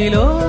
tranquilo.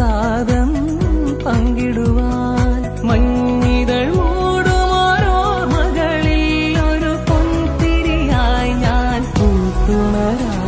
പ്രസാദം പങ്കിടുവാൻ മഞ്ഞിതൾ മൂടുമോരോർമകളിൽ ഒരു പൊൻതിരിയായി ഞാൻ കൂട്ടുണരാൻ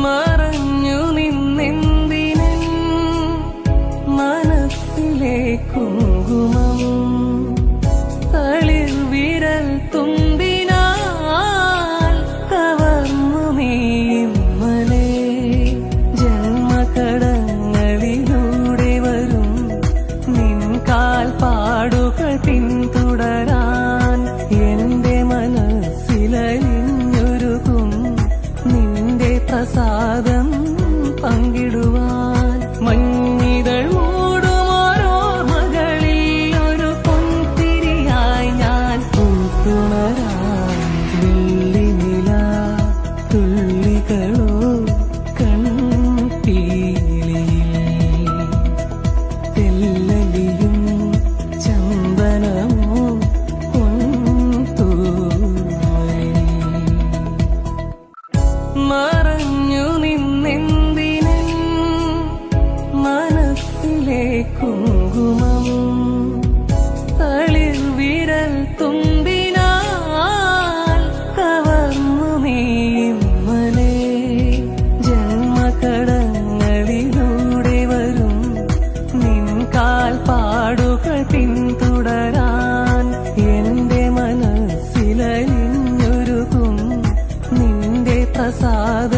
മറഞ്ഞു നിന്നെന്തിനൻ മനസ്സിലെ കുങ്കുമം തളിർ വിരൽ തുമ്പിനാൽ കവർന്നു ഇന്നലെ. ജന്മകടങ്ങളിലൂടെ വരും നിൻ കാൽപ്പാടുകൾ പിന്തുടരാൻ പങ്കിടുവാൻ മഞ്ഞിതൾ മൂടുമോരോർമകളിൽ ഒരു പൊൻതിരിയായി ഞാൻ കൂട്ടുണരാൻ കുങ്കുമം തളിർ വിരൽ തുമ്പിനാൽ കവർന്നു നീമലേ ജന്മകടങ്ങളിലൂടെ വരും നിൻ കാൽപാടുകൾ പിന്തുടരാൻ എന്റെ മനസ്സിലലിഞ്ഞൊരുക്കും നിന്റെ പ്രസാദ